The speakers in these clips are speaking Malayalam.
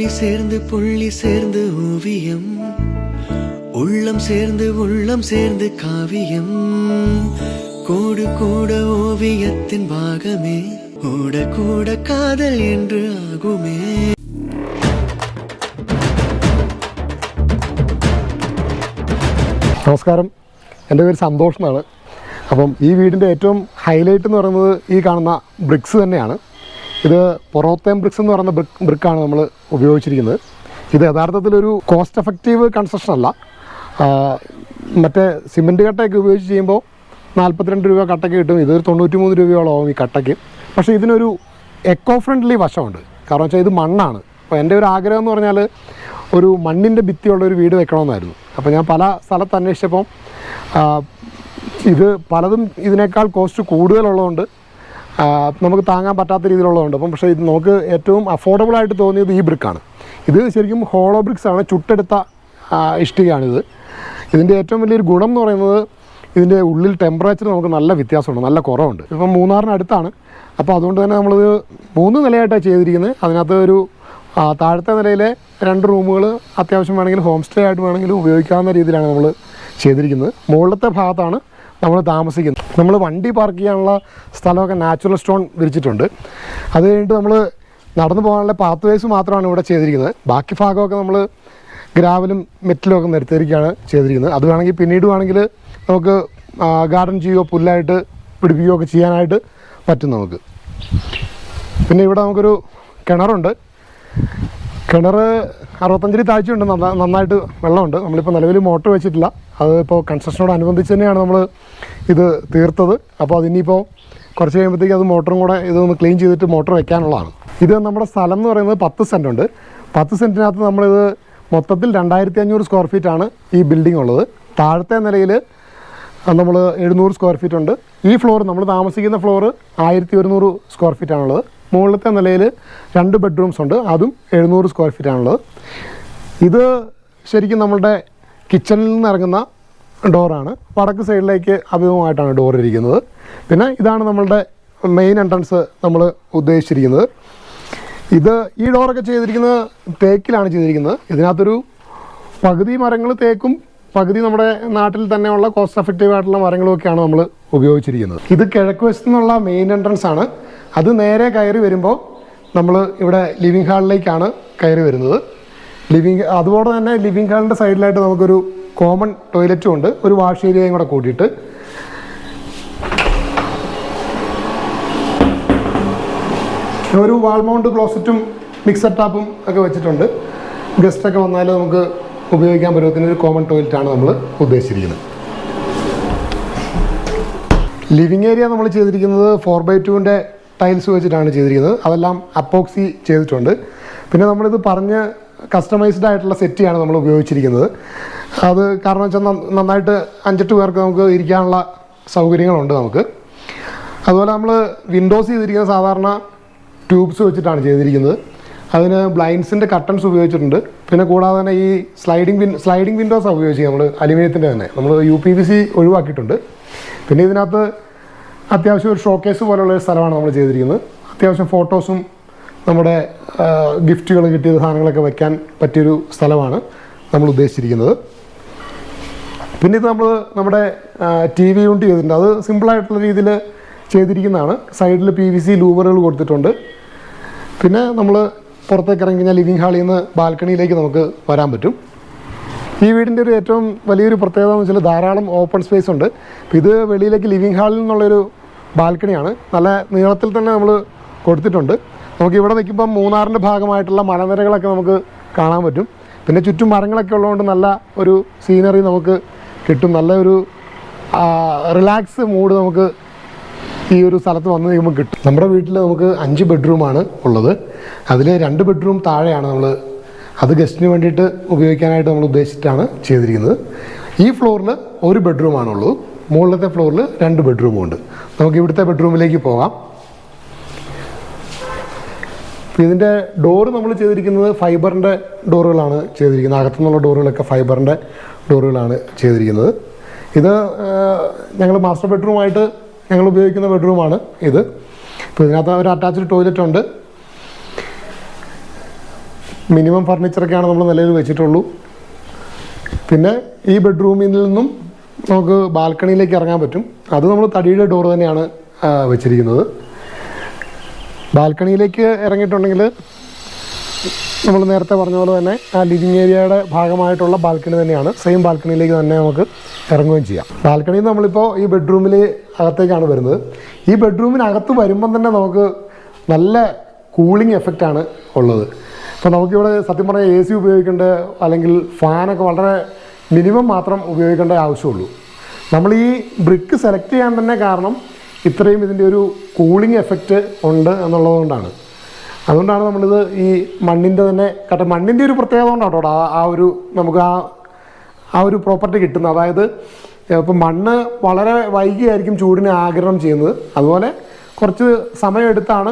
புள்ளி சேர்ந்து புள்ளி சேர்ந்து ஓவியம் உள்ளம் சேர்ந்து உள்ளம் சேர்ந்து காவியம் கூடு கூட ஓவியத்தின் பாகமே கூட கூட காதல் என்று ஆகுமே നമസ്കാരം എൻ്റെ പേര് സന്തോഷ് എന്നാണ് അപ്പം ഈ വീടിൻ്റെ ഏറ്റവും ഹൈലൈറ്റ് എന്ന് പറയുന്നത് ഈ കാണുന്ന ബ്രിക്സ് തന്നെയാണ് ഇത് പൊറോത്തേം ബ്രിക്സ് എന്ന് പറയുന്ന ബ്രിക് ബ്രിക്കാണ് നമ്മൾ ഉപയോഗിച്ചിരിക്കുന്നത്. ഇത് യഥാർത്ഥത്തിൽ ഒരു കോസ്റ്റ് എഫക്റ്റീവ് കൺസ്ട്രക്ഷൻ അല്ല. മറ്റേ സിമെന്റ് കട്ടയൊക്കെ ഉപയോഗിച്ച് ചെയ്യുമ്പോൾ നാൽപ്പത്തിരണ്ട് രൂപ കട്ടയ്ക്ക് കിട്ടും. ഇതൊരു തൊണ്ണൂറ്റി മൂന്ന് രൂപയോളം ആവും ഈ കട്ടയ്ക്ക്. പക്ഷേ ഇതിനൊരു എക്കോ ഫ്രണ്ട്ലി വശമുണ്ട്. കാരണം വെച്ചാൽ ഇത് മണ്ണാണ്. അപ്പോൾ എന്റെ ഒരു ആഗ്രഹം എന്ന് പറഞ്ഞാൽ ഒരു മണ്ണിന്റെ ഭിത്തിയുള്ള ഒരു വീട് വെക്കണമെന്നായിരുന്നു. അപ്പോൾ ഞാൻ പല സ്ഥലത്ത് അന്വേഷിച്ചപ്പം ഇത് പലതും ഇതിനേക്കാൾ കോസ്റ്റ് കൂടുതലുള്ളതുകൊണ്ട് നമുക്ക് താങ്ങാൻ പറ്റാത്ത രീതിയിലുള്ളതുണ്ട്. അപ്പം പക്ഷേ ഇത് നമുക്ക് ഏറ്റവും അഫോർഡബിൾ ആയിട്ട് തോന്നിയത് ഈ ബ്രിക്കാണ് ഇത് ശരിക്കും ഹോളോ ബ്രിക്സ് ആണ് ചുട്ടെടുത്ത ഇഷ്ടികയാണിത്. ഇതിന്റെ ഏറ്റവും വലിയൊരു ഗുണം എന്ന് പറയുന്നത് ഇതിന്റെ ഉള്ളിൽ ടെമ്പറേച്ചർ നമുക്ക് നല്ല വ്യത്യാസമുണ്ട് നല്ല കുറവുണ്ട്. ഇപ്പം മൂന്നാറിനടുത്താണ് അപ്പോൾ അതുകൊണ്ട് തന്നെ നമ്മളിത് മൂന്ന് നിലയായിട്ടാണ് ചെയ്തിരിക്കുന്നത്. അതിനകത്ത് ഒരു താഴത്തെ നിലയിലെ രണ്ട് റൂമുകൾ അത്യാവശ്യം വേണമെങ്കിൽ ഹോം സ്റ്റേ ആയിട്ട് വേണമെങ്കിലും ഉപയോഗിക്കാവുന്ന രീതിയിലാണ് നമ്മൾ ചെയ്തിരിക്കുന്നത്. മുകളിലത്തെ ഭാഗത്താണ് നമ്മൾ താമസിക്കുന്നത് നമ്മൾ വണ്ടി പാർക്ക് ചെയ്യാനുള്ള സ്ഥലമൊക്കെ നാച്ചുറൽ സ്റ്റോൺ വിരിച്ചിട്ടുണ്ട്. അത് കഴിഞ്ഞിട്ട് നമ്മൾ നടന്നു പോകാനുള്ള പാത്ത് വേസ് മാത്രമാണ് ഇവിടെ ചെയ്തിരിക്കുന്നത്. ബാക്കി ഭാഗമൊക്കെ നമ്മൾ ഗ്രാവലും മെറ്റലും ഒക്കെ നിരത്തിയിരിക്കുകയാണ് ചെയ്തിരിക്കുന്നത്. അത് വേണമെങ്കിൽ പിന്നീട് വേണമെങ്കിൽ നമുക്ക് ഗാർഡൻ ചെയ്യുകയോ പുല്ലായിട്ട് പിടിപ്പിക്കുകയോ ഒക്കെ ചെയ്യാനായിട്ട് പറ്റും നമുക്ക്. പിന്നെ ഇവിടെ നമുക്കൊരു കിണറുണ്ട്. കിണർ അറുപത്തഞ്ചിൽ താഴ്ചയുണ്ട്. നന്നായിട്ട് വെള്ളമുണ്ട്. നമ്മളിപ്പോൾ നിലവിൽ മോട്ടർ വെച്ചിട്ടില്ല. അത് ഇപ്പോൾ കൺസ്ട്രക്ഷനോടനുബന്ധിച്ച് തന്നെയാണ് നമ്മൾ ഇത് തീർത്തത്. അപ്പോൾ അതിനിപ്പോൾ കുറച്ച് കഴിയുമ്പോഴത്തേക്ക് അത് മോട്ടറും കൂടെ ഇതൊന്ന് ക്ലീൻ ചെയ്തിട്ട് മോട്ടർ വെക്കാനുള്ളതാണ്. ഇത് നമ്മുടെ സ്ഥലം എന്ന് പറയുന്നത് പത്ത് സെന്റ് ഉണ്ട്. പത്ത് സെന്റിനകത്ത് നമ്മളിത് മൊത്തത്തിൽ രണ്ടായിരത്തി അഞ്ഞൂറ് സ്ക്വയർ ആണ് ഈ ബിൽഡിംഗ് ഉള്ളത്. താഴത്തെ നിലയിൽ നമ്മൾ എഴുന്നൂറ് സ്ക്വയർ ഫീറ്റ് ഉണ്ട്. ഈ ഫ്ലോർ നമ്മൾ താമസിക്കുന്ന ഫ്ലോർ ആയിരത്തി ഒരുന്നൂറ് സ്ക്വയർ ഫീറ്റ് ആണുള്ളത്. മുകളിലത്തെ നിലയിൽ രണ്ട് ബെഡ്റൂംസ് ഉണ്ട്. അതും എഴുന്നൂറ് സ്ക്വയർ ഫീറ്റ് ആണുള്ളത്. ഇത് ശരിക്കും നമ്മളുടെ കിച്ചണിൽ നിന്ന് ഇറങ്ങുന്ന ഡോറാണ്. വടക്ക് സൈഡിലേക്ക് അഭിമുഖമായിട്ടാണ് ഡോർ ഇരിക്കുന്നത്. പിന്നെ ഇതാണ് നമ്മളുടെ മെയിൻ എൻട്രൻസ് നമ്മൾ ഉദ്ദേശിച്ചിരിക്കുന്നത്. ഇത് ഈ ഡോറൊക്കെ ചെയ്തിരിക്കുന്നത് തേക്കിലാണ് ചെയ്തിരിക്കുന്നത്. ഇതിനകത്തൊരു പകുതി മരങ്ങൾ തേക്കും പകുതി നമ്മുടെ നാട്ടിൽ തന്നെയുള്ള കോസ്റ്റ് എഫക്റ്റീവ് ആയിട്ടുള്ള മരങ്ങളുമൊക്കെയാണ് നമ്മൾ ഉപയോഗിച്ചിരിക്കുന്നത്. ഇത് കിഴക്ക് വശത്തു നിന്നുള്ള മെയിൻ എൻട്രൻസ് ആണ്. അത് നേരെ കയറി വരുമ്പോൾ നമ്മൾ ഇവിടെ ലിവിങ് ഹാളിലേക്കാണ് കയറി വരുന്നത്. ലിവിങ് അതുപോലെ തന്നെ ലിവിങ് ഹാളിന്റെ സൈഡിലായിട്ട് നമുക്കൊരു കോമൺ ടോയ്ലറ്റും ഉണ്ട്. ഒരു വാഷ് ഏരിയയും കൂടെ കൂട്ടിയിട്ട് ഒരു വാൾ മൗണ്ട് ക്ലോസറ്റും മിക്സർ ടാപ്പും ഒക്കെ വെച്ചിട്ടുണ്ട്. ഗസ്റ്റൊക്കെ വന്നാൽ നമുക്ക് ഉപയോഗിക്കാൻ പറ്റുന്ന ഒരു കോമൺ ടോയ്ലറ്റ് ആണ് നമ്മൾ ഉദ്ദേശിച്ചിരിക്കുന്നത്. ലിവിങ് ഏരിയ നമ്മൾ ചെയ്തിരിക്കുന്നത് ഫോർ ബൈ ടുവിന്റെ ടൈൽസ് വെച്ചിട്ടാണ് ചെയ്തിരിക്കുന്നത്. അതെല്ലാം അപ്പോക്സി ചെയ്തിട്ടുണ്ട്. പിന്നെ നമ്മളിത് പറഞ്ഞ് കസ്റ്റമൈസ്ഡ് ആയിട്ടുള്ള സെറ്റിയാണ് നമ്മൾ ഉപയോഗിച്ചിരിക്കുന്നത്. അത് കാരണം വെച്ചാൽ നന്ന- നന്നായിട്ട് അഞ്ചെട്ട് പേർക്ക് നമുക്ക് ഇരിക്കാനുള്ള സൗകര്യങ്ങളുണ്ട് നമുക്ക്. അതുപോലെ നമ്മൾ വിൻഡോസ് ചെയ്തിരിക്കുന്ന സാധാരണ ട്യൂബ്സ് വെച്ചിട്ടാണ് ചെയ്തിരിക്കുന്നത്. അതിന് ബ്ലൈൻഡ്സിന്റെ കട്ടൺസ് ഉപയോഗിച്ചിട്ടുണ്ട്. പിന്നെ കൂടാതെ തന്നെ ഈ സ്ലൈഡിംഗ് വിൻ സ്ലൈഡിംഗ് വിൻഡോസാണ് ഉപയോഗിച്ചത് നമ്മൾ അലുമിനിയത്തിന്റെ തന്നെ. നമ്മൾ യു പി വി സി ഒഴിവാക്കിയിട്ടുണ്ട്. പിന്നെ ഇതിനകത്ത് അത്യാവശ്യം ഒരു ഷോക്കേസ് പോലുള്ള ഒരു സ്ഥലമാണ് നമ്മൾ ചെയ്തിരിക്കുന്നത്. അത്യാവശ്യം ഫോട്ടോസും നമ്മുടെ ഗിഫ്റ്റുകൾ കിട്ടിയ സാധനങ്ങളൊക്കെ വയ്ക്കാൻ പറ്റിയൊരു സ്ഥലമാണ് നമ്മൾ ഉദ്ദേശിച്ചിരിക്കുന്നത്. പിന്നെ ഇത് നമ്മൾ നമ്മുടെ ടി വി യൂണിറ്റ് ചെയ്തിട്ടുണ്ട്. അത് സിമ്പിളായിട്ടുള്ള രീതിയിൽ ചെയ്തിരിക്കുന്നതാണ്. സൈഡിൽ പി വി സി ലൂവറുകൾ കൊടുത്തിട്ടുണ്ട്. പിന്നെ നമ്മൾ പുറത്തേക്ക് ഇറങ്ങി കഴിഞ്ഞാൽ ലിവിങ് ഹാളിൽ നിന്ന് ബാൽക്കണിയിലേക്ക് നമുക്ക് വരാൻ പറ്റും. ഈ വീടിന്റെ ഒരു ഏറ്റവും വലിയൊരു പ്രത്യേകത എന്ന് വെച്ചാൽ ധാരാളം ഓപ്പൺ സ്പേസ് ഉണ്ട്. ഇത് വെളിയിലേക്ക് ലിവിങ് ഹാളിൽ നിന്നുള്ളൊരു ബാൽക്കണിയാണ്. നല്ല നീളത്തിൽ തന്നെ നമ്മൾ കൊടുത്തിട്ടുണ്ട്. നമുക്ക് ഇവിടെ നിൽക്കുമ്പം മൂന്നാറിന്റെ ഭാഗമായിട്ടുള്ള മലനിരകളൊക്കെ നമുക്ക് കാണാൻ പറ്റും. പിന്നെ ചുറ്റും മരങ്ങളൊക്കെ ഉള്ളതുകൊണ്ട് നല്ല ഒരു സീനറി നമുക്ക് കിട്ടും. നല്ല ഒരു റിലാക്സ് മൂഡ് നമുക്ക് ഈ ഒരു സ്ഥലത്ത് വന്ന് കഴിയുമ്പോൾ കിട്ടും. നമ്മുടെ വീട്ടിൽ നമുക്ക് അഞ്ച് ബെഡ്റൂമാണ് ഉള്ളത്. അതിൽ രണ്ട് ബെഡ്റൂം താഴെയാണ് നമ്മൾ അത് ഗസ്റ്റിന് വേണ്ടിയിട്ട് ഉപയോഗിക്കാനായിട്ട് നമ്മൾ ഉദ്ദേശിച്ചിട്ടാണ് ചെയ്തിരിക്കുന്നത്. ഈ ഫ്ലോറിൽ ഒരു ബെഡ്റൂമാണുള്ളൂ മുകളിലത്തെ ഫ്ലോറിൽ രണ്ട് ബെഡ്റൂമും ഉണ്ട്. നമുക്ക് ഇവിടുത്തെ ബെഡ്റൂമിലേക്ക് പോകാം. ഇതിന്റെ ഡോറ് നമ്മൾ ചെയ്തിരിക്കുന്നത് ഫൈബറിന്റെ ഡോറുകളാണ് ചെയ്തിരിക്കുന്നത്. അകത്തുനിന്നുള്ള ഡോറുകളൊക്കെ ഫൈബറിന്റെ ഡോറുകളാണ് ചെയ്തിരിക്കുന്നത്. ഇത് ഞങ്ങൾ മാസ്റ്റർ ബെഡ്റൂമായിട്ട് ഞങ്ങൾ ഉപയോഗിക്കുന്ന ബെഡ്റൂമാണ് ഇത്. ഇപ്പോൾ ഇതിനകത്ത് ഒരു അറ്റാച്ച്ഡ് ടോയ്ലറ്റ് ഉണ്ട്. മിനിമം ഫർണിച്ചറൊക്കെയാണ് നമ്മൾ നിലയിൽ വെച്ചിട്ടുള്ളൂ. പിന്നെ ഈ ബെഡ്റൂമിൽ നിന്നും നമുക്ക് ബാൽക്കണിയിലേക്ക് ഇറങ്ങാൻ പറ്റും. അത് നമ്മൾ തടിയുടെ ഡോർ തന്നെയാണ് വെച്ചിരിക്കുന്നത്. ബാൽക്കണിയിലേക്ക് ഇറങ്ങിയിട്ടുണ്ടെങ്കിൽ നമ്മൾ നേരത്തെ പറഞ്ഞ പോലെ തന്നെ ആ ലിവിങ് ഏരിയയുടെ ഭാഗമായിട്ടുള്ള ബാൽക്കണി തന്നെയാണ്. സെയിം ബാൽക്കണിയിലേക്ക് തന്നെ നമുക്ക് ഇറങ്ങുകയും ചെയ്യാം. ബാൽക്കണിയിൽ നമ്മളിപ്പോൾ ഈ ബെഡ്റൂമിൽ അകത്തേക്കാണ് വരുന്നത്. ഈ ബെഡ്റൂമിനകത്ത് വരുമ്പം തന്നെ നമുക്ക് നല്ല കൂളിംഗ് എഫക്റ്റാണ് ഉള്ളത്. അപ്പോൾ നമുക്കിവിടെ സത്യം പറഞ്ഞാൽ എ സി ഉപയോഗിക്കേണ്ട അല്ലെങ്കിൽ ഫാനൊക്കെ വളരെ മിനിമം മാത്രം ഉപയോഗിക്കേണ്ട ആവശ്യമുള്ളൂ. നമ്മൾ ഈ ബ്രിക്ക് സെലക്ട് ചെയ്യാൻ തന്നെ കാരണം ഇത്രയും ഇതിന്റെ ഒരു കൂളിംഗ് എഫക്റ്റ് ഉണ്ട് എന്നുള്ളതുകൊണ്ടാണ്. അതുകൊണ്ടാണ് നമ്മളിത് ഈ മണ്ണിന്റെ തന്നെ കട്ട മണ്ണിന്റെ ഒരു പ്രത്യേകത കൊണ്ടാണ് കേട്ടോ ആ ഒരു നമുക്ക് ആ ആ ഒരു പ്രോപ്പർട്ടി കിട്ടുന്നത്. അതായത് ഇപ്പം മണ്ണ് വളരെ വൈകിയായിരിക്കും ചൂടിനെ ആഗിരണം ചെയ്യുന്നത്. അതുപോലെ കുറച്ച് സമയമെടുത്താണ്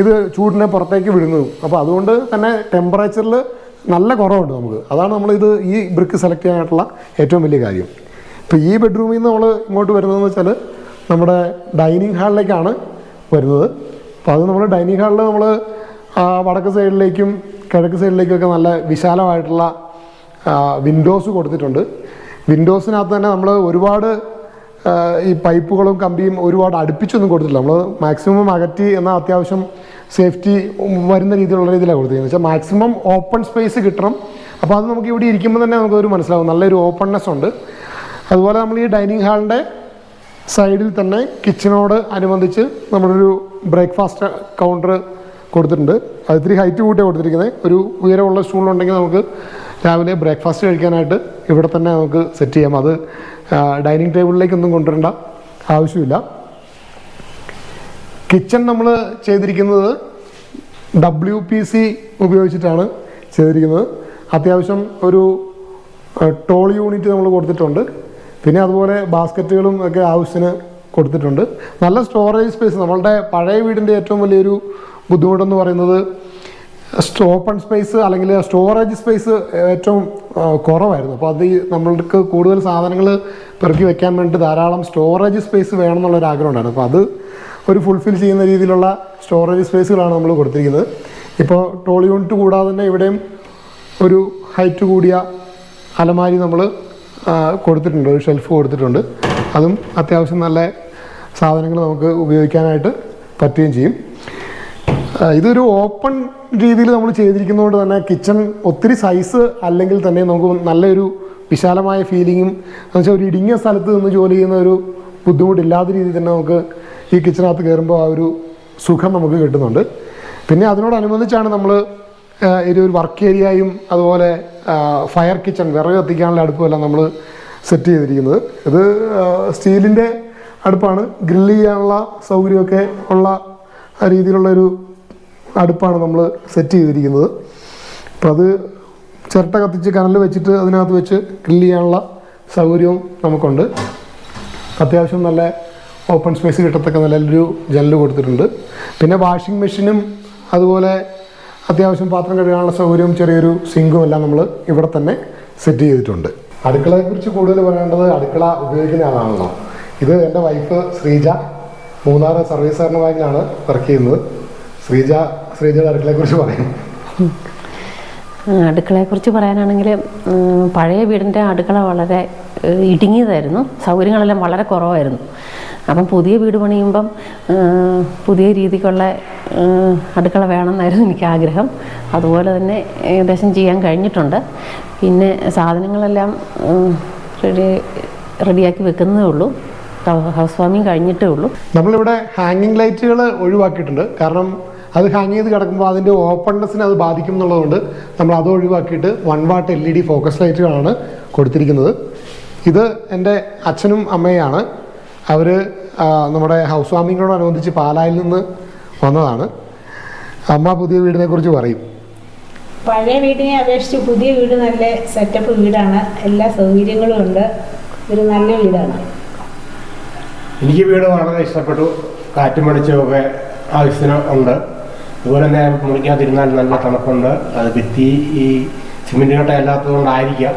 ഇത് ചൂടിനെ പുറത്തേക്ക് വിടുന്നതും. അപ്പോൾ അതുകൊണ്ട് തന്നെ ടെമ്പറേച്ചറിൽ നല്ല കുറവുണ്ട് നമുക്ക്. അതാണ് നമ്മളിത് ഈ ബ്രിക്ക് സെലക്ട് ചെയ്യാനായിട്ടുള്ള ഏറ്റവും വലിയ കാര്യം. ഇപ്പോൾ ഈ ബെഡ്റൂമിൽ നിന്ന് നമ്മൾ ഇങ്ങോട്ട് വരുന്നതെന്ന് വെച്ചാൽ നമ്മുടെ ഡൈനിങ് ഹാളിലേക്കാണ് വരുന്നത്. അപ്പോൾ അത് നമ്മൾ ഡൈനിങ് ഹാളിൽ നമ്മൾ വടക്ക് സൈഡിലേക്കും കിഴക്ക് സൈഡിലേക്കൊക്കെ നല്ല വിശാലമായിട്ടുള്ള വിൻഡോസ് കൊടുത്തിട്ടുണ്ട്. വിൻഡോസിനകത്ത് തന്നെ നമ്മൾ ഒരുപാട് ഈ പൈപ്പുകളും കമ്പിയും ഒരുപാട് അടുപ്പിച്ചൊന്നും കൊടുത്തിട്ടില്ല. നമ്മൾ മാക്സിമം അകറ്റി എന്നാൽ അത്യാവശ്യം സേഫ്റ്റി വരുന്ന രീതിയിലുള്ള രീതിയിലാണ് കൊടുത്തിരിക്കുന്നത്. വെച്ചാൽ മാക്സിമം ഓപ്പൺ സ്പേസ് കിട്ടണം. അപ്പോൾ അത് നമുക്ക് ഇവിടെ ഇരിക്കുമ്പോൾ തന്നെ നമുക്കൊരു മനസ്സിലാവും. നല്ലൊരു ഓപ്പൺനെസ് ഉണ്ട്. അതുപോലെ നമ്മൾ ഈ ഡൈനിങ് ഹാളിന്റെ സൈഡിൽ തന്നെ കിച്ചണോട് അനുബന്ധിച്ച് നമ്മളൊരു ബ്രേക്ക്ഫാസ്റ്റ് കൗണ്ടർ കൊടുത്തിട്ടുണ്ട്. അത് ഇത്തിരി ഹൈറ്റ് കൂട്ടിയാണ് കൊടുത്തിരിക്കുന്നത് ഒരു ഉയരമുള്ള സ്റ്റൂളുണ്ടെങ്കിൽ നമുക്ക് രാവിലെ ബ്രേക്ക്ഫാസ്റ്റ് കഴിക്കാനായിട്ട് ഇവിടെ തന്നെ നമുക്ക് സെറ്റ് ചെയ്യാം. അത് ഡൈനിങ് ടേബിളിലേക്കൊന്നും കൊണ്ടുവരേണ്ട ആവശ്യമില്ല. കിച്ചൺ നമ്മൾ ചെയ്തിരിക്കുന്നത് ഡബ്ല്യു പി സി ഉപയോഗിച്ചിട്ടാണ് ചെയ്തിരിക്കുന്നത്. അത്യാവശ്യം ഒരു ടോൾ യൂണിറ്റ് നമ്മൾ കൊടുത്തിട്ടുണ്ട്. പിന്നെ അതുപോലെ ബാസ്ക്കറ്റുകളും ഒക്കെ ആവശ്യത്തിന് കൊടുത്തിട്ടുണ്ട്. നല്ല സ്റ്റോറേജ് സ്പേസ് നമ്മളുടെ പഴയ വീടിന്റെ ഏറ്റവും വലിയൊരു ബുദ്ധിമുട്ടെന്ന് പറയുന്നത് ഓപ്പൺ സ്പേസ് അല്ലെങ്കിൽ സ്റ്റോറേജ് സ്പേസ് ഏറ്റവും കുറവായിരുന്നു. അപ്പോൾ അത് നമ്മൾക്ക് കൂടുതൽ സാധനങ്ങൾ പെറുക്കി വെക്കാൻ വേണ്ടി ധാരാളം സ്റ്റോറേജ് സ്പേസ് വേണം എന്നുള്ളൊരു ആഗ്രഹം ഉണ്ടായിരുന്നു അപ്പോൾ അത് ഒരു ഫുൾഫിൽ ചെയ്യുന്ന രീതിയിലുള്ള സ്റ്റോറേജ് സ്പേസുകളാണ് നമ്മൾ കൊടുത്തിരിക്കുന്നത്. ഇപ്പോൾ ടോൾ യൂണിറ്റ് കൂടാതെ തന്നെ ഇവിടെയും ഒരു ഹൈറ്റ് കൂടിയ അലമാരി നമ്മൾ കൊടുത്തിട്ടുണ്ട് ഒരു ഷെൽഫ് കൊടുത്തിട്ടുണ്ട്. അതും അത്യാവശ്യം നല്ല സാധനങ്ങൾ നമുക്ക് ഉപയോഗിക്കാനായിട്ട് പറ്റുകയും ചെയ്യും. ഇതൊരു ഓപ്പൺ രീതിയിൽ നമ്മൾ ചെയ്തിരിക്കുന്നതുകൊണ്ട് തന്നെ കിച്ചൺ ഒത്തിരി സൈസ് അല്ലെങ്കിൽ തന്നെ നമുക്ക് നല്ലൊരു വിശാലമായ ഫീലിങ്ങും എന്ന് വെച്ചാൽ ഒരു ഇടുങ്ങിയ സ്ഥലത്ത് നിന്ന് ജോലി ചെയ്യുന്ന ഒരു ബുദ്ധിമുട്ടില്ലാത്ത രീതിയിൽ തന്നെ നമുക്ക് ഈ കിച്ചണകത്ത് കയറുമ്പോൾ ആ ഒരു സുഖം നമുക്ക് കിട്ടുന്നുണ്ട്. പിന്നെ അതിനോടനുബന്ധിച്ചാണ് നമ്മൾ ഒരു ഒരു വർക്ക് ഏരിയയും അതുപോലെ ഫയർ കിച്ചൺ വിറക് കത്തിക്കാനുള്ള അടുപ്പമെല്ലാം നമ്മൾ സെറ്റ് ചെയ്തിരിക്കുന്നത്. ഇത് സ്റ്റീലിന്റെ അടുപ്പാണ്. ഗ്രില്ല് ചെയ്യാനുള്ള സൗകര്യമൊക്കെ ഉള്ള രീതിയിലുള്ള രീതിയിലുള്ളൊരു അടുപ്പാണ് നമ്മൾ സെറ്റ് ചെയ്തിരിക്കുന്നത്. അപ്പം അത് ചിരട്ട കത്തിച്ച് കനൽ വെച്ചിട്ട് അതിനകത്ത് വെച്ച് ഗ്രില്ല് ചെയ്യാനുള്ള സൗകര്യവും നമുക്കുണ്ട്. അത്യാവശ്യം നല്ല ഓപ്പൺ സ്പേസ് കിട്ടത്തക്ക നല്ലൊരു ജനൽ കൊടുത്തിട്ടുണ്ട്. പിന്നെ വാഷിംഗ് മെഷീനും അതുപോലെ അത്യാവശ്യം പാത്രം കഴുകാനുള്ള സൗകര്യവും ചെറിയൊരു സിങ്കും എല്ലാം നമ്മൾ ഇവിടെ തന്നെ സെറ്റ് ചെയ്തിട്ടുണ്ട്. അടുക്കളയെക്കുറിച്ച് കൂടുതൽ പറയേണ്ടത് അടുക്കള ഉപയോഗിക്കുന്ന ആളാണല്ലോ. ഇത് എന്റെ വൈഫ് ശ്രീജ. മൂന്നാർ സർവീസ് സഹകരണ ബാങ്കിലാണ് വർക്ക് ചെയ്യുന്നത്. ശ്രീജ ശ്രീജയുടെ അടുക്കളയെക്കുറിച്ച് പറയും. അടുക്കളയെക്കുറിച്ച് പറയാനാണെങ്കിൽ പഴയ വീടിന്റെ അടുക്കള വളരെ ഇടുങ്ങിയതായിരുന്നു. സൗകര്യങ്ങളെല്ലാം വളരെ കുറവായിരുന്നു. അപ്പം പുതിയ വീട് പണിയുമ്പം പുതിയ രീതിക്കുള്ള അടുക്കള വേണമെന്നായിരുന്നു എനിക്ക് ആഗ്രഹം അതുപോലെ തന്നെ ഏകദേശം ചെയ്യാൻ കഴിഞ്ഞിട്ടുണ്ട്. പിന്നെ സാധനങ്ങളെല്ലാം റെഡി റെഡിയാക്കി വെക്കുന്നതേ ഉള്ളൂ. ഹൗസ് വാമിങ് കഴിഞ്ഞിട്ടേ ഉള്ളൂ. നമ്മളിവിടെ ഹാങ്ങിങ് ലൈറ്റുകൾ ഒഴിവാക്കിയിട്ടുണ്ട്. കാരണം അത് ഹാങ് ചെയ്ത് കിടക്കുമ്പോൾ അതിന്റെ ഓപ്പൺനെസ്സിനെ അത് ബാധിക്കും എന്നുള്ളതുകൊണ്ട് നമ്മൾ അത് ഒഴിവാക്കിയിട്ട് one watt L E D focus ലൈറ്റുകളാണ് കൊടുത്തിരിക്കുന്നത്. ഇത് എന്റെ അച്ഛനും അമ്മയാണ്. അവർ നമ്മുടെ ഹൗസ് വാമിങ്ങിനോടനുബന്ധിച്ച് പാലായിൽ നിന്ന് വന്നതാണ്. അമ്മ പുതിയ വീടിനെ കുറിച്ച് പറയും. പഴയ വീടിനെ അപേക്ഷിച്ച് പുതിയ വീട് നല്ല സെറ്റപ്പ് വീടാണ്. എല്ലാ സൗകര്യങ്ങളും ഉണ്ട്. ഒരു നല്ല വീടാണ്. എനിക്ക് വീട് വളരെ ഇഷ്ടപ്പെട്ടു. കാറ്റും പഠിച്ചൊക്കെ ഒക്കെ ആവശ്യത്തിന് ഉണ്ട്. അതുപോലെ തന്നെ മുറിക്കാതിരുന്നാൽ നല്ല തണുപ്പുണ്ട്. അത് ഭിത്തി ഈ സിമെന്റ് കട്ട അല്ലാത്തതുകൊണ്ടായിരിക്കാം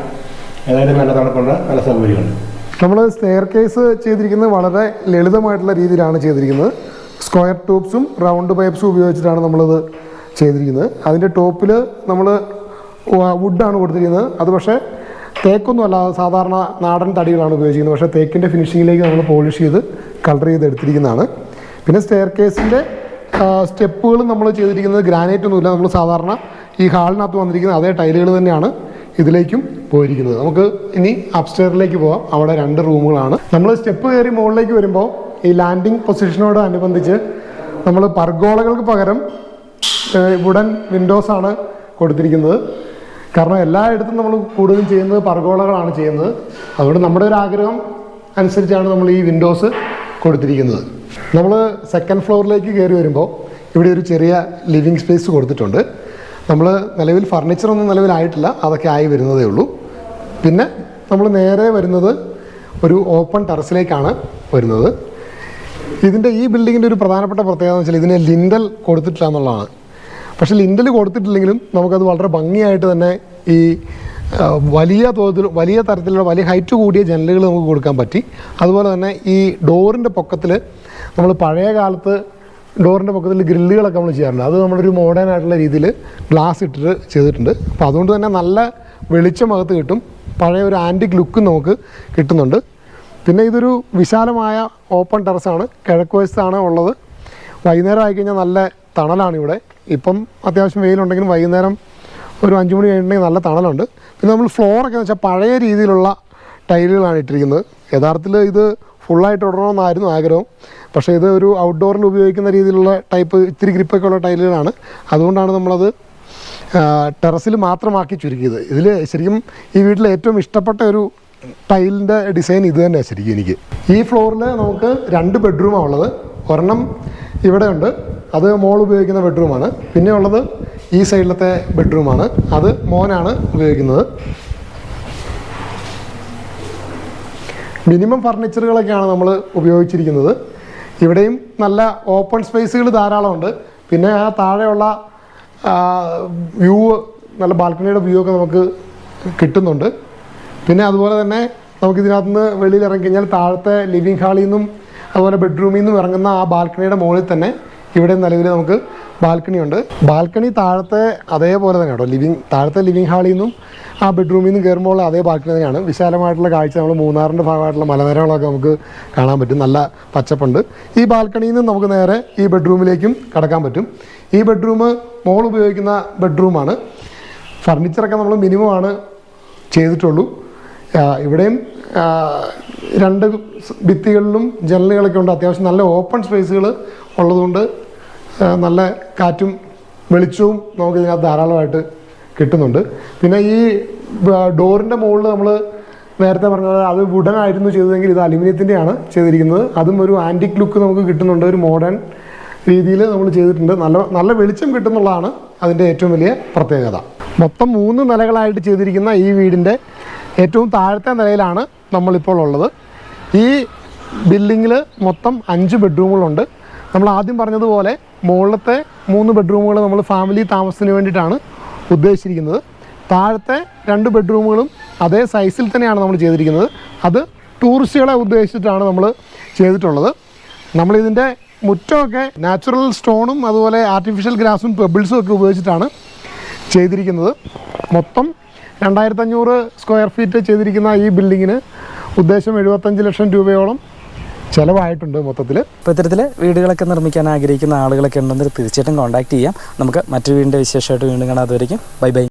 ഏതായാലും നല്ല തണുപ്പുണ്ട്. നല്ല സൗകര്യമുണ്ട്. നമ്മൾ സ്റ്റെയർ കേസ് ചെയ്തിരിക്കുന്നത് വളരെ ലളിതമായിട്ടുള്ള രീതിയിലാണ് ചെയ്തിരിക്കുന്നത്. സ്ക്വയർ ട്യൂബ്സും റൗണ്ട് പൈപ്സും ഉപയോഗിച്ചിട്ടാണ് നമ്മളിത് ചെയ്തിരിക്കുന്നത്. അതിന്റെ ടോപ്പിൽ നമ്മൾ വുഡാണ് കൊടുത്തിരിക്കുന്നത്. അത് പക്ഷേ തേക്കൊന്നും അല്ല സാധാരണ നാടൻ തടികളാണ് ഉപയോഗിക്കുന്നത് പക്ഷേ തേക്കിന്റെ ഫിനിഷിങ്ങിലേക്ക് നമ്മൾ പോളിഷ് ചെയ്ത് കളർ ചെയ്ത് എടുത്തിരിക്കുന്നതാണ്. പിന്നെ സ്റ്റെയർ കേസിന്റെ സ്റ്റെപ്പുകൾ നമ്മൾ ചെയ്തിരിക്കുന്നത് ഗ്രാനൈറ്റ് ഒന്നുമില്ല. നമ്മൾ സാധാരണ ഈ ഹാളിനകത്ത് വന്നിരിക്കുന്ന അതേ ടൈലുകൾ തന്നെയാണ്. ഇതിലേക്കും പോയിരിക്കുന്നത്. നമുക്ക് ഇനി അപ്സ്റ്റെയറിലേക്ക് പോവാം. അവിടെ രണ്ട് റൂമുകളാണ്. നമ്മൾ സ്റ്റെപ്പ് കയറി മുകളിലേക്ക് വരുമ്പോൾ ഈ ലാൻഡിംഗ് പൊസിഷനോട് അനുബന്ധിച്ച് നമ്മൾ പർഗോളകൾക്ക് പകരം വുഡൻ വിൻഡോസ് ആണ് കൊടുത്തിരിക്കുന്നത്. കാരണം എല്ലായിടത്തും നമ്മൾ കൂടുതലും ചെയ്യുന്നത് പർഗോളകളാണ് ചെയ്യുന്നത്. അതുകൊണ്ട് നമ്മുടെ ഒരു ആഗ്രഹം അനുസരിച്ചാണ് നമ്മൾ ഈ വിൻഡോസ് കൊടുത്തിരിക്കുന്നത്. നമ്മൾ സെക്കൻഡ് ഫ്ലോറിലേക്ക് കയറി വരുമ്പോൾ ഇവിടെ ഒരു ചെറിയ ലിവിങ് സ്പേസ് കൊടുത്തിട്ടുണ്ട്. നമ്മൾ നിലവിൽ ഫർണിച്ചറൊന്നും നിലവിലായിട്ടില്ല അതൊക്കെ ആയി വരുന്നതേ ഉള്ളൂ. പിന്നെ നമ്മൾ നേരെ വരുന്നത് ഒരു ഓപ്പൺ ടെറസിലേക്കാണ് വരുന്നത്. ഇതിന്റെ ഈ ബിൽഡിങ്ങിന്റെ ഒരു പ്രധാനപ്പെട്ട പ്രത്യേകത എന്ന് വെച്ചാൽ ഇതിന് ലിൻഡൽ കൊടുത്തിട്ടില്ല എന്നുള്ളതാണ് പക്ഷേ ലിൻഡൽ കൊടുത്തിട്ടില്ലെങ്കിലും നമുക്കത് വളരെ ഭംഗിയായിട്ട് തന്നെ ഈ വലിയ തോതിൽ വലിയ തരത്തിലുള്ള വലിയ ഹൈറ്റ് കൂടിയ ജനലുകൾ നമുക്ക് കൊടുക്കാൻ പറ്റി. അതുപോലെ തന്നെ ഈ ഡോറിന്റെ പൊക്കത്തിൽ നമ്മൾ പഴയ കാലത്ത് ഡോറിന്റെ പക്കത്തിൽ ഗ്രില്ലുകളൊക്കെ നമ്മൾ ചെയ്യാറുണ്ട്. അത് നമ്മളൊരു മോഡേൺ ആയിട്ടുള്ള രീതിയിൽ ഗ്ലാസ് ഇട്ടിട്ട് ചെയ്തിട്ടുണ്ട്. അപ്പോൾ അതുകൊണ്ട് തന്നെ നല്ല വെളിച്ചം അകത്ത് കിട്ടും. പഴയ ഒരു ആന്റിക് ലുക്ക് നമുക്ക് കിട്ടുന്നുണ്ട്. പിന്നെ ഇതൊരു വിശാലമായ ഓപ്പൺ ടെറസാണ് കിഴക്ക് വശത്താണ് ഉള്ളത്. വൈകുന്നേരം ആയിക്കഴിഞ്ഞാൽ നല്ല തണലാണ് ഇവിടെ. ഇപ്പം അത്യാവശ്യം വെയിലുണ്ടെങ്കിലും വൈകുന്നേരം ഒരു അഞ്ച് മണി കഴിഞ്ഞിട്ടുണ്ടെങ്കിൽ നല്ല തണലുണ്ട്. പിന്നെ നമ്മൾ ഫ്ലോറൊക്കെ എന്ന് വെച്ചാൽ പഴയ രീതിയിലുള്ള ടൈലുകളാണ് ഇട്ടിരിക്കുന്നത്. യഥാർത്ഥത്തിൽ ഇത് ഫുള്ളായിട്ട് ഇടണമെന്നായിരുന്നു ആഗ്രഹം. പക്ഷേ ഇത് ഒരു ഔട്ട്ഡോറിൽ ഉപയോഗിക്കുന്ന രീതിയിലുള്ള ടൈപ്പ് ഇത്തിരി ഗ്രിപ്പൊക്കെ ഉള്ള ടൈലുകളാണ്. അതുകൊണ്ടാണ് നമ്മളത് ടെറസിൽ മാത്രമാക്കി ചുരുക്കിയത്. ഇതിൽ ശരിക്കും ഈ വീട്ടിലെ ഏറ്റവും ഇഷ്ടപ്പെട്ട ഒരു ടൈലിന്റെ ഡിസൈൻ ഇത് തന്നെയാണ് ശരിക്കും എനിക്ക്. ഈ ഫ്ലോറിൽ നമുക്ക് രണ്ട് ബെഡ്റൂമാണ് ഉള്ളത്. ഒരെണ്ണം ഇവിടെയുണ്ട്. അത് മോൾ ഉപയോഗിക്കുന്ന ബെഡ്റൂമാണ് പിന്നെ ഉള്ളത് ഈ സൈഡിലത്തെ ബെഡ്റൂമാണ് അത് മോനാണ് ഉപയോഗിക്കുന്നത്. മിനിമം ഫർണിച്ചറുകളൊക്കെയാണ് നമ്മൾ ഉപയോഗിച്ചിരിക്കുന്നത്. ഇവിടെയും നല്ല ഓപ്പൺ സ്പേസുകൾ ധാരാളമുണ്ട്. പിന്നെ ആ താഴെയുള്ള വ്യൂ നല്ല ബാൽക്കണിയുടെ വ്യൂ ഒക്കെ നമുക്ക് കിട്ടുന്നുണ്ട്. പിന്നെ അതുപോലെ തന്നെ നമുക്ക് ഇതിനകത്ത് നിന്ന് വെളിയിൽ ഇറങ്ങി കഴിഞ്ഞാൽ താഴത്തെ ലിവിങ് ഹാളിൽ നിന്നും അതുപോലെ ബെഡ്റൂമിൽ നിന്നും ഇറങ്ങുന്ന ആ ബാൽക്കണിയുടെ മുകളിൽ തന്നെ ഇവിടെ നിലവിൽ നമുക്ക് ബാൽക്കണി ഉണ്ട്. ബാൽക്കണി താഴത്തെ അതേപോലെ തന്നെ കേട്ടോ. ലിവിങ് താഴത്തെ ലിവിങ് ഹാളിൽ നിന്നും ആ ബെഡ്റൂമിൽ നിന്നും കയറുമ്പോൾ അതേ ബാൽക്കണി തന്നെയാണ്. വിശാലമായിട്ടുള്ള കാഴ്ച നമ്മൾ മൂന്നാറിന്റെ ഭാഗമായിട്ടുള്ള മലനിരകളൊക്കെ നമുക്ക് കാണാൻ പറ്റും. നല്ല പച്ചപ്പുണ്ട്. ഈ ബാൽക്കണിയിൽ നിന്ന് നമുക്ക് നേരെ ഈ ബെഡ്റൂമിലേക്കും കടക്കാൻ പറ്റും. ഈ ബെഡ്റൂം മോൾ ഉപയോഗിക്കുന്ന ബെഡ്റൂമാണ് ഫർണിച്ചറൊക്കെ നമ്മൾ മിനിമമാണ് ചെയ്തിട്ടുള്ളൂ. ഇവിടെയും രണ്ട് ഭിത്തികളിലും ജനലുകളൊക്കെ ഉണ്ട്. അത്യാവശ്യം നല്ല ഓപ്പൺ സ്പേസുകൾ ഉള്ളതുകൊണ്ട് നല്ല കാറ്റും വെളിച്ചവും നമുക്ക് ഇതിനകത്ത് ധാരാളമായിട്ട് കിട്ടുന്നുണ്ട്. പിന്നെ ഈ ഡോറിന്റെ മുകളിൽ നമ്മൾ നേരത്തെ പറഞ്ഞ പോലെ അത് വുഡൻ ആയിരുന്നു ചെയ്തതെങ്കിൽ ഇത് അലുമിനിയത്തിന്റെയാണ് ചെയ്തിരിക്കുന്നത്. അതും ഒരു ആന്റിക് ലുക്ക് നമുക്ക് കിട്ടുന്നുണ്ട്. ഒരു മോഡേൺ രീതിയിൽ നമ്മൾ ചെയ്തിട്ടുണ്ട്. നല്ല നല്ല വെളിച്ചം കിട്ടുന്നുള്ളതാണ് അതിന്റെ ഏറ്റവും വലിയ പ്രത്യേകത. മൊത്തം മൂന്ന് നിലകളായിട്ട് ചെയ്തിരിക്കുന്ന ഈ വീടിന്റെ ഏറ്റവും താഴത്തെ നിലയിലാണ് നമ്മളിപ്പോൾ ഉള്ളത്. ഈ ബിൽഡിങ്ങിൽ മൊത്തം അഞ്ച് ബെഡ്റൂമുകളുണ്ട്. നമ്മൾ ആദ്യം പറഞ്ഞതുപോലെ മുകളിലത്തെ മൂന്ന് ബെഡ്റൂമുകൾ നമ്മൾ ഫാമിലി താമസത്തിന് വേണ്ടിയിട്ടാണ് ഉദ്ദേശിച്ചിരിക്കുന്നത്. താഴത്തെ രണ്ട് ബെഡ്റൂമുകളും അതേ സൈസിൽ തന്നെയാണ് നമ്മൾ ചെയ്തിരിക്കുന്നത്. അത് ടൂറിസ്റ്റുകളെ ഉദ്ദേശിച്ചിട്ടാണ് നമ്മൾ ചെയ്തിട്ടുള്ളത്. നമ്മളിതിന്റെ മുറ്റമൊക്കെ നാച്ചുറൽ സ്റ്റോണും അതുപോലെ ആർട്ടിഫിഷ്യൽ ഗ്രാസും പെബിൾസും ഒക്കെ ഉപയോഗിച്ചിട്ടാണ് ചെയ്തിരിക്കുന്നത്. മൊത്തം രണ്ടായിരത്തി അഞ്ഞൂറ് സ്ക്വയർ ഫീറ്റ് ചെയ്തിരിക്കുന്ന ഈ ബിൽഡിങ്ങിന് ഉദ്ദേശം എഴുപത്തഞ്ച് ലക്ഷം രൂപയോളം ചിലവായിട്ടുണ്ട് മൊത്തത്തിൽ അപ്പോൾ ഇത്തരത്തിൽ വീടുകളൊക്കെ നിർമ്മിക്കാൻ ആഗ്രഹിക്കുന്ന ആളുകളൊക്കെ ഉണ്ടെങ്കിൽ തീർച്ചയായിട്ടും കോൺടാക്ട് ചെയ്യാം. നമുക്ക് മറ്റൊരു വീടിന്റെ വിശേഷമായിട്ട് വീണ്ടും കാണാം. അതുവരെയും ബൈ ബൈ.